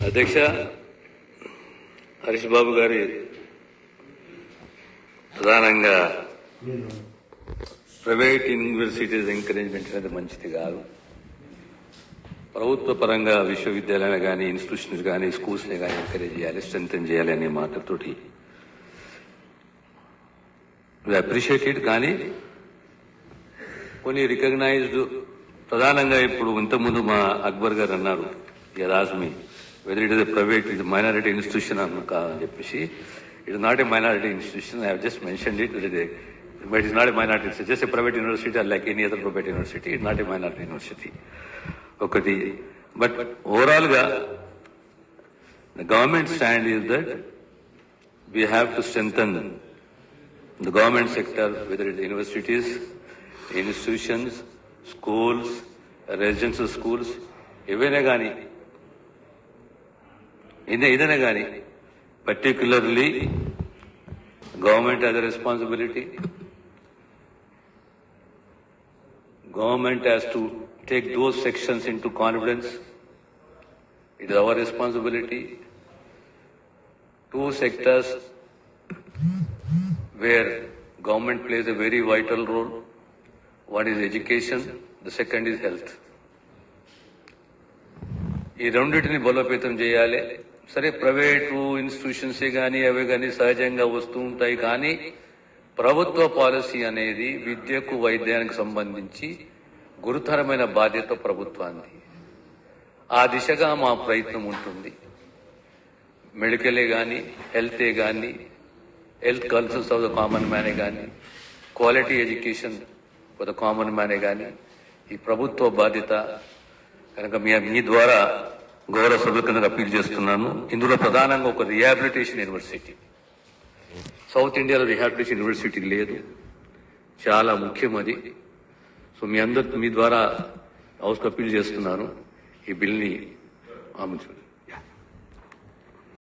అధ్యక్ష హరీష్ బాబు గారి ప్రధానంగా ప్రైవేట్ యూనివర్సిటీస్ ఎంకరేజ్మెంట్ అనేది మంచిది కాదు. ప్రభుత్వ పరంగా విశ్వవిద్యాలయాలు కానీ ఇన్స్టిట్యూషన్స్ కానీ స్కూల్స్ని కానీ ఎంకరేజ్ చేయాలి స్ట్రెంగ్ చేయాలి అనే మాటతోటి. అప్రిషియేటెడ్ కానీ కొన్ని రికగ్నైజ్డ్ ప్రధానంగా ఇప్పుడు ఇంతకుముందు మా అక్బర్ గారు అన్నారు రాజ్మి వెదర్ ఇట్ ఇస్ ప్రైవేట్ ఇది మైనారిటీ ఇన్స్టిట్యూషన్ అన్న కాదని చెప్పేసి it is not a minority institution I just mention it it but is not a minority just a private university like any other private university it not a minority university ఒకటి but overall గా government stand is that we have to strengthen the government sector, whether it is universities, institutions, schools, residential schools, ఏవైనా కానీ ఇదే ఏదైనా కానీ particularly government has a responsibility government has to take those sections into confidence it is our responsibility two sectors where government plays a very vital role. One is education, the second is health. ఈ రెండింటిని బలోపేతం చేయాలి సరే private institutions కానీ అవి కానీ సహజంగా వస్తూ ఉంటాయి. కానీ ప్రభుత్వ పాలసీ అనేది విద్యకు వైద్యానికి సంబంధించి గురుతరమైన బాధ్యత ప్రభుత్వానికి ఆ దిశగా మా ప్రయత్నం ఉంటుంది. మెడికలే కానీ హెల్తే కానీ health cultures of the common మ్యానే కానీ quality education for the common మ్యానే కానీ ఈ ప్రభుత్వ బాధ్యత కనుక మీ ద్వారా గౌరవ సభ్యుల కింద అప్పీల్ చేస్తున్నాను. ఇందులో ప్రధానంగా ఒక రిహాబిలిటేషన్ యూనివర్సిటీ సౌత్ ఇండియాలో రిహాబిలిటేషన్ యూనివర్సిటీ లేదు. చాలా ముఖ్యం అది. సో మీ అందరు మీ ద్వారా హౌస్కి అప్పీల్ చేస్తున్నాను. ఈ బిల్ని ఆమె